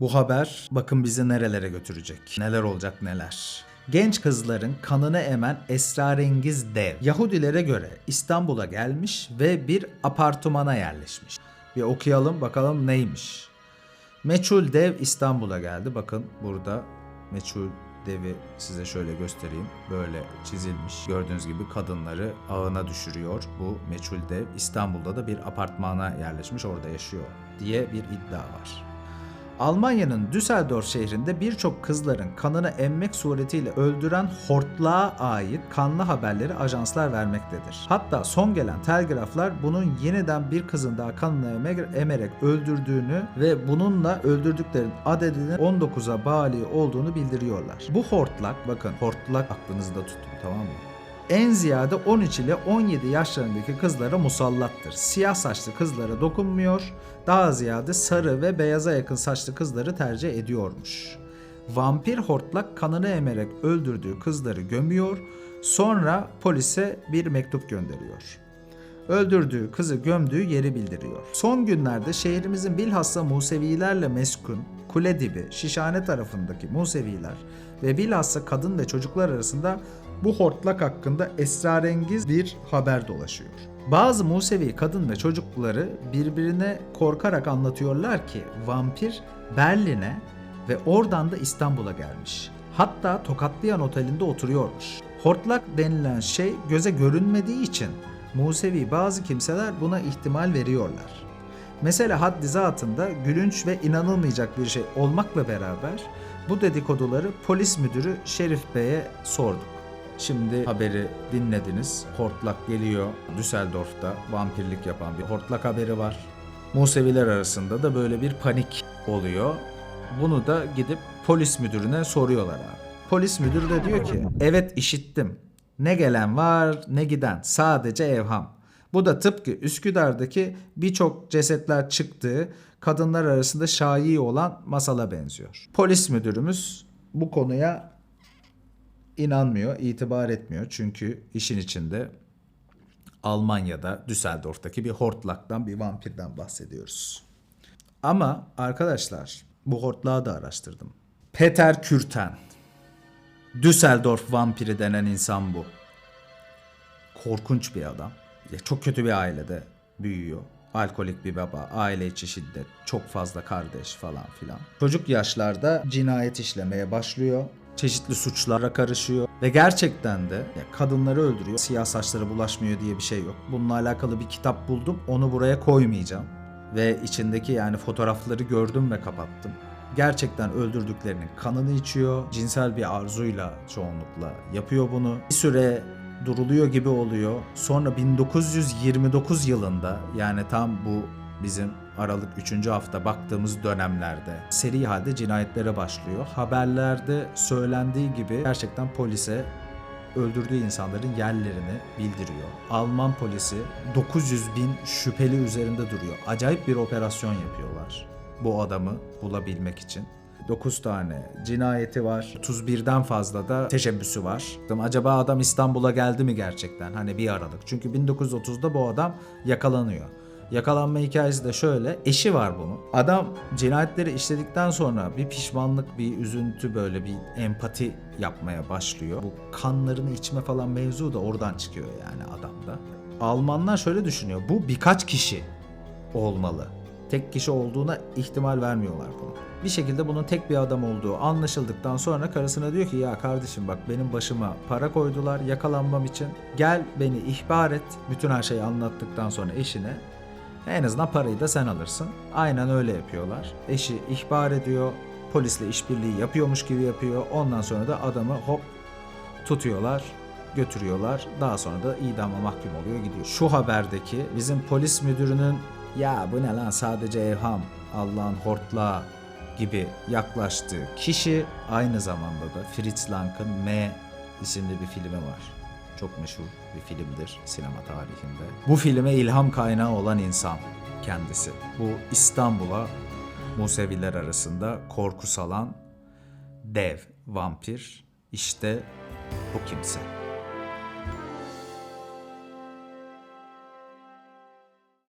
Bu haber bakın bizi nerelere götürecek. Neler olacak neler. Genç kızların kanını emen esrarengiz dev Yahudilere göre İstanbul'a gelmiş ve bir apartmana yerleşmiş. Bir okuyalım bakalım neymiş. Meçhul dev İstanbul'a geldi. Bakın burada meçhul devi size şöyle göstereyim. Böyle çizilmiş. Gördüğünüz gibi kadınları ağına düşürüyor. Bu meçhul dev İstanbul'da da bir apartmana yerleşmiş. Orada yaşıyor diye bir iddia var. Almanya'nın Düsseldorf şehrinde birçok kızların kanını emmek suretiyle öldüren hortlağa ait kanlı haberleri ajanslar vermektedir. Hatta son gelen telgraflar bunun yeniden bir kızın daha kanını emerek öldürdüğünü ve bununla öldürdüklerin adedinin 19'a bali olduğunu bildiriyorlar. Bu hortlak, bakın hortlak aklınızda tutun tamam mı? En ziyade 13 ile 17 yaşlarındaki kızlara musallattır. Siyah saçlı kızlara dokunmuyor, daha ziyade sarı ve beyaza yakın saçlı kızları tercih ediyormuş. Vampir hortlak kanını emerek öldürdüğü kızları gömüyor, sonra polise bir mektup gönderiyor. Öldürdüğü kızı gömdüğü yeri bildiriyor. Son günlerde şehrimizin bilhassa Musevilerle meskun, Kule Dibi, Şişhane tarafındaki Museviler ve bilhassa kadın ve çocuklar arasında bu hortlak hakkında esrarengiz bir haber dolaşıyor. Bazı Musevi kadın ve çocukları birbirine korkarak anlatıyorlar ki vampir Berlin'e ve oradan da İstanbul'a gelmiş. Hatta Tokatlayan Oteli'nde oturuyormuş. Hortlak denilen şey göze görünmediği için Musevi bazı kimseler buna ihtimal veriyorlar. Mesela haddi zatında gülünç ve inanılmayacak bir şey olmakla beraber bu dedikoduları polis müdürü Şerif Bey'e sorduk. Şimdi haberi dinlediniz. Hortlak geliyor. Düsseldorf'ta vampirlik yapan bir hortlak haberi var. Museviler arasında da böyle bir panik oluyor. Bunu da gidip polis müdürüne soruyorlar abi. Polis müdürü de diyor ki evet işittim. Ne gelen var ne giden sadece evham. Bu da tıpkı Üsküdar'daki birçok cesetler çıktığı kadınlar arasında şai olan masala benziyor. Polis müdürümüz bu konuya inanmıyor, itibar etmiyor. Çünkü işin içinde Almanya'da Düsseldorf'taki bir hortlaktan, bir vampirden bahsediyoruz. Ama arkadaşlar bu hortlağı da araştırdım. Peter Kürten. Düsseldorf vampiri denen insan bu. Korkunç bir adam. Ya çok kötü bir ailede büyüyor. Alkolik bir baba, aile içi şiddet, çok fazla kardeş falan filan. Çocuk yaşlarda cinayet işlemeye başlıyor. Çeşitli suçlara karışıyor ve gerçekten de ya kadınları öldürüyor. Siyah saçları bulaşmıyor diye bir şey yok. Bununla alakalı bir kitap buldum. Onu buraya koymayacağım. Ve içindeki yani fotoğrafları gördüm ve kapattım. Gerçekten öldürdüklerinin kanını içiyor. Cinsel bir arzuyla çoğunlukla yapıyor bunu. Bir süre duruluyor gibi oluyor. Sonra 1929 yılında yani tam bu bizim Aralık 3. hafta baktığımız dönemlerde seri halde cinayetlere başlıyor. Haberlerde söylendiği gibi gerçekten polise öldürdüğü insanların yerlerini bildiriyor. Alman polisi 900 bin şüpheli üzerinde duruyor. Acayip bir operasyon yapıyorlar bu adamı bulabilmek için. 9 tane cinayeti var. 31'den fazla da teşebbüsü var. Acaba adam İstanbul'a geldi mi gerçekten? Hani bir Aralık. Çünkü 1930'da bu adam yakalanıyor. Yakalanma hikayesi de şöyle. Eşi var bunun. Adam cinayetleri işledikten sonra bir pişmanlık, bir üzüntü böyle bir empati yapmaya başlıyor. Bu kanlarını içme falan mevzu da oradan çıkıyor yani adamda. Almanlar şöyle düşünüyor. Bu birkaç kişi olmalı. Tek kişi olduğuna ihtimal vermiyorlar bunu. Bir şekilde bunun tek bir adam olduğu anlaşıldıktan sonra karısına diyor ki ya kardeşim bak benim başıma para koydular yakalanmam için. Gel beni ihbar et. Bütün her şeyi anlattıktan sonra eşine en azından parayı da sen alırsın. Aynen öyle yapıyorlar. Eşi ihbar ediyor. Polisle işbirliği yapıyormuş gibi yapıyor. Ondan sonra da adamı hop tutuyorlar, götürüyorlar. Daha sonra da idama mahkum oluyor gidiyor. Şu haberdeki bizim polis müdürünün ya bu ne lan sadece evham, Allah'ın hortlağı gibi yaklaştığı kişi aynı zamanda da Fritz Lang'ın M isimli bir filmi var. Çok meşhur bir filmdir sinema tarihinde. Bu filme ilham kaynağı olan insan kendisi. Bu İstanbul'a Museviler arasında korku salan dev vampir işte bu kimse.